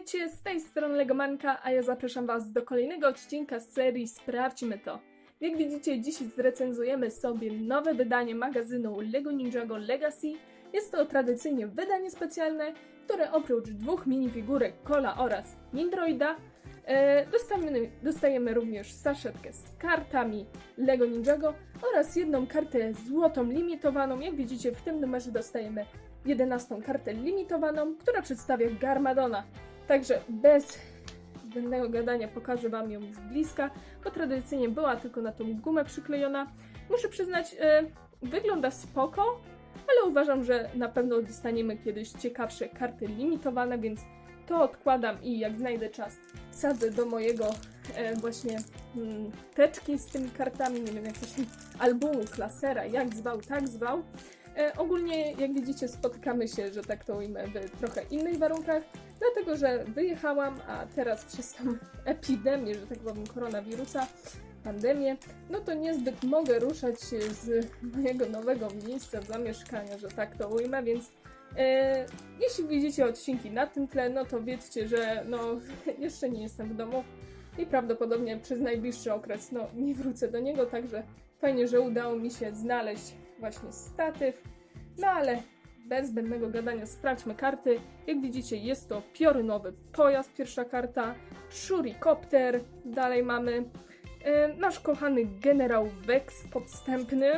Witajcie, z tej strony Legomanka, a ja zapraszam Was do kolejnego odcinka z serii Sprawdźmy to. Jak widzicie, dziś zrecenzujemy sobie nowe wydanie magazynu LEGO Ninjago Legacy. Jest to tradycyjnie wydanie specjalne, które oprócz dwóch minifigurek Kola oraz Nindroida e, dostajemy, dostajemy również saszetkę z kartami LEGO Ninjago oraz jedną kartę złotą limitowaną. Jak widzicie, w tym numerze dostajemy 11 kartę limitowaną, która przedstawia Garmadona. Także bez zbędnego gadania pokażę Wam ją z bliska, bo tradycyjnie była tylko na tą gumę przyklejona. Muszę przyznać, e, wygląda spoko, ale uważam, że na pewno dostaniemy kiedyś ciekawsze karty limitowane, więc to odkładam i jak znajdę czas, wsadzę do mojego e, właśnie mm, teczki z tymi kartami, nie wiem, jakiegoś albumu, klasera, jak zwał, tak zwał. E, ogólnie, jak widzicie, spotykamy się, że tak to ujmę, w trochę innych warunkach, dlatego że wyjechałam, a teraz przez tą epidemię, że tak powiem, koronawirusa, pandemię, no to niezbyt mogę ruszać z mojego nowego miejsca zamieszkania, że tak to ujmę, więc e, jeśli widzicie odcinki na tym tle, no to wiedzcie, że no jeszcze nie jestem w domu i prawdopodobnie przez najbliższy okres no nie wrócę do niego, także fajnie, że udało mi się znaleźć właśnie statyw, no ale bez zbędnego gadania sprawdźmy karty. Jak widzicie jest to piorunowy pojazd, pierwsza karta, shurikopter, dalej mamy e, nasz kochany generał Vex podstępny,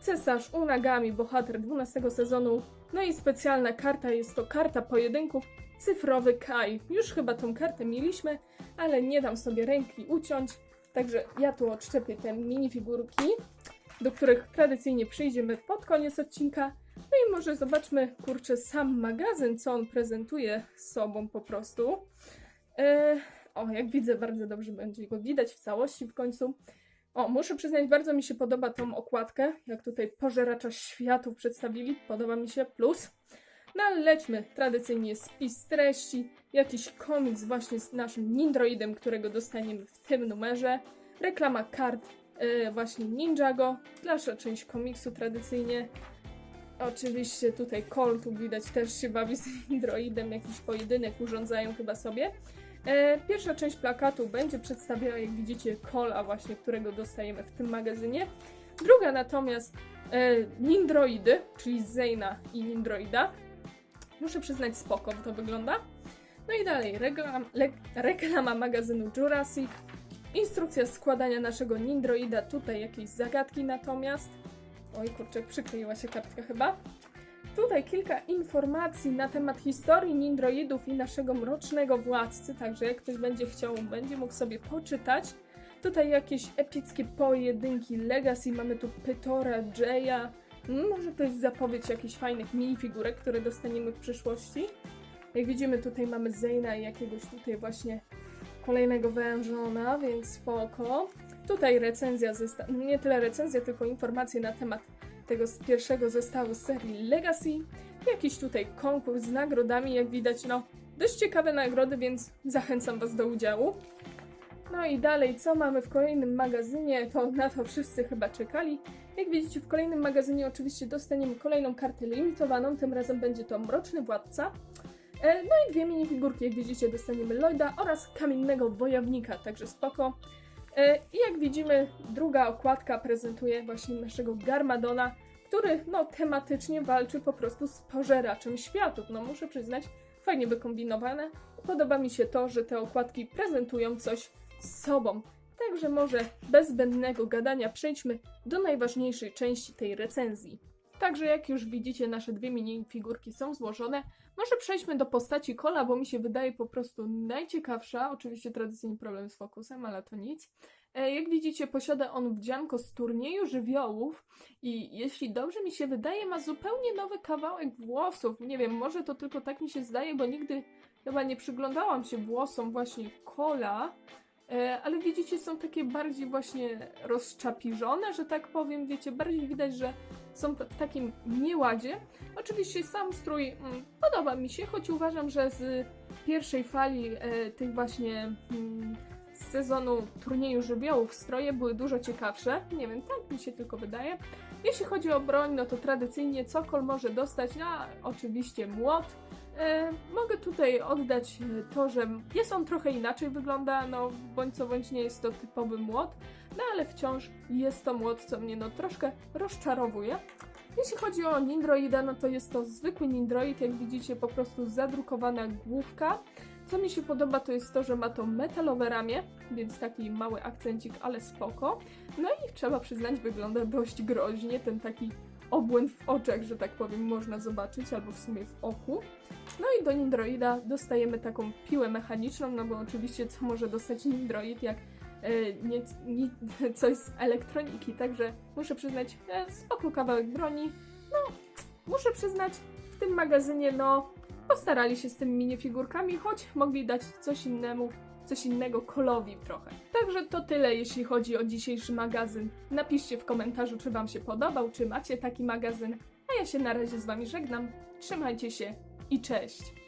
cesarz Unagami, bohater 12 sezonu, no i specjalna karta jest to karta pojedynków, cyfrowy Kai. Już chyba tą kartę mieliśmy, ale nie dam sobie ręki uciąć, także ja tu odszczepię te minifigurki do których tradycyjnie przyjdziemy pod koniec odcinka. No i może zobaczmy, kurczę, sam magazyn, co on prezentuje sobą po prostu. E, o, jak widzę, bardzo dobrze będzie go widać w całości w końcu. O, muszę przyznać, bardzo mi się podoba tą okładkę, jak tutaj pożeracza światów przedstawili, podoba mi się, plus. No ale lećmy, tradycyjnie spis treści, jakiś komiks właśnie z naszym Nindroidem, którego dostaniemy w tym numerze, reklama kart właśnie Ninjago, dalsza część komiksu tradycyjnie. Oczywiście tutaj Cole, tu widać też się bawi z Nindroidem, jakiś pojedynek urządzają chyba sobie. E, pierwsza część plakatu będzie przedstawiała, jak widzicie, Cola właśnie, którego dostajemy w tym magazynie. Druga natomiast e, Nindroidy, czyli Zeyna i Nindroida. Muszę przyznać, spoko to wygląda. No i dalej, reklam, le, reklama magazynu Jurassic, Instrukcja składania naszego Nindroida, tutaj jakieś zagadki natomiast. Oj kurczę, przykleiła się kartka chyba. Tutaj kilka informacji na temat historii Nindroidów i naszego mrocznego władcy, także jak ktoś będzie chciał, będzie mógł sobie poczytać. Tutaj jakieś epickie pojedynki Legacy, mamy tu Pytora, Jaya. Może to jest zapowiedź jakichś fajnych minifigurek, które dostaniemy w przyszłości. Jak widzimy, tutaj mamy Zeyna i jakiegoś tutaj właśnie kolejnego wężona, więc spoko. Tutaj recenzja, nie tyle recenzja, tylko informacje na temat tego pierwszego zestawu serii Legacy. Jakiś tutaj konkurs z nagrodami, jak widać, no dość ciekawe nagrody, więc zachęcam Was do udziału. No i dalej, co mamy w kolejnym magazynie, to na to wszyscy chyba czekali. Jak widzicie, w kolejnym magazynie oczywiście dostaniemy kolejną kartę limitowaną, tym razem będzie to Mroczny Władca. E, No i dwie minifigurki, jak widzicie, dostaniemy Lloyda oraz Kamiennego Wojownika, także spoko. E, I jak widzimy, druga okładka prezentuje właśnie naszego Garmadona, który no tematycznie walczy po prostu z pożeraczem światów. No muszę przyznać, fajnie wykombinowane. Podoba mi się to, że te okładki prezentują coś z sobą. Także może bez zbędnego gadania przejdźmy do najważniejszej części tej recenzji. Także jak już widzicie, nasze dwie minifigurki są złożone. Może przejdźmy do postaci Kola, bo mi się wydaje po prostu najciekawsza. Oczywiście tradycyjnie problem z fokusem, ale to nic. E, Jak widzicie, posiada on wdzianko z turnieju żywiołów i jeśli dobrze mi się wydaje, ma zupełnie nowy kawałek włosów. Nie wiem, może to tylko tak mi się zdaje, bo nigdy chyba nie przyglądałam się włosom właśnie Kola. E, Ale widzicie, są takie bardziej właśnie rozczapiżone, że tak powiem. Wiecie, bardziej widać, że są w takim nieładzie. Oczywiście sam strój mm, podoba mi się, choć uważam, że z pierwszej fali e, tych właśnie mm, z sezonu turnieju żywiołów stroje były dużo ciekawsze. Nie wiem, tak mi się tylko wydaje. Jeśli chodzi o broń, no to tradycyjnie cokol może dostać, no oczywiście młot, E, mogę tutaj oddać e, to, że jest on trochę inaczej wygląda, no bądź co bądź nie jest to typowy młot, no ale wciąż jest to młot, co mnie no troszkę rozczarowuje. Jeśli chodzi o Nindroida, no to jest to zwykły Nindroid, jak widzicie po prostu zadrukowana główka. Co mi się podoba to jest to, że ma to metalowe ramię, więc taki mały akcencik, ale spoko. No i trzeba przyznać, wygląda dość groźnie, ten taki obłęd w oczach, że tak powiem, można zobaczyć, albo w sumie w oku. No i do Nindroida dostajemy taką piłę mechaniczną, no bo oczywiście co może dostać Nindroid, jak e, nie, nie, coś z elektroniki, także muszę przyznać, e, spoko kawałek broni. No, muszę przyznać, w tym magazynie, no, postarali się z tymi minifigurkami, choć mogli dać coś innemu, coś innego kolowi trochę. Także to tyle, jeśli chodzi o dzisiejszy magazyn. Napiszcie w komentarzu, czy Wam się podobał, czy macie taki magazyn. A ja się na razie z Wami żegnam. Trzymajcie się i cześć!